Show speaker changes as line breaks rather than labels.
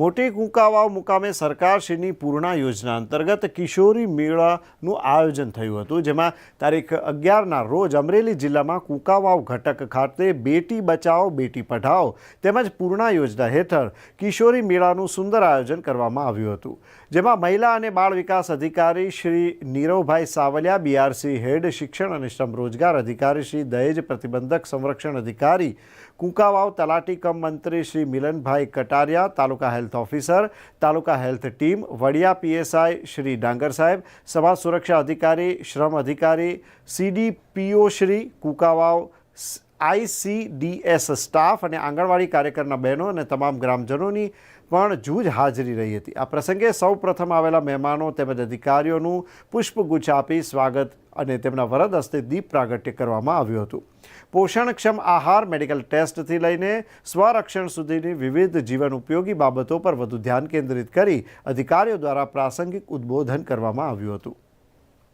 મોટી કુંકાવાવ મુકામે સરકારશ્રીની પૂર્ણા યોજના અંતર્ગત કિશોરી મેળાનું આયોજન થયું હતું, જેમાં તારીખ અગિયારના રોજ અમરેલી જિલ્લામાં કુંકાવાવ ઘટક ખાતે બેટી બચાવો બેટી પઢાઓ તેમજ પૂર્ણા યોજના હેઠળ કિશોરી મેળાનું સુંદર આયોજન કરવામાં આવ્યું હતું. જેમાં મહિલા અને બાળ વિકાસ અધિકારી શ્રી નીરવભાઈ સાવલિયા, બીઆરસી હેડ શિક્ષણ અને શ્રમ રોજગાર અધિકારી શ્રી દહેજ પ્રતિબંધક સંરક્ષણ અધિકારી, કુંકાવાવ તલાટી કમ મંત્રી Shri Milanbhai Kataria, taluka health officer taluka health team Vadia PSI Shri Dangar સાહેબ સમાજ સુરક્ષા અધિકારી શ્રમ અધિકારી CDPO Shri Kukavav ICDS staff અને આંગણવાડી કાર્યકરના બહેનો અને તમામ ગ્રામજનોની પણ જૂજ હાજરી રહી હતી. આ પ્રસંગે સૌ પ્રથમ આવેલા મહેમાનો તેમજ અધિકારીઓનું પુષ્પગુચ્છ આપી સ્વાગત અને તેમના વરદ હસ્તે દીપ પ્રાગટ્ય કરવામાં આવ્યું હતું. પોષણક્ષમ આહાર, મેડિકલ ટેસ્ટથી લઈને સ્વરક્ષણ સુધીની વિવિધ જીવન ઉપયોગી બાબતો પર વધુ ધ્યાન કેન્દ્રિત કરી અધિકારીઓ દ્વારા પ્રાસંગિક ઉદ્બોધન કરવામાં આવ્યું હતું.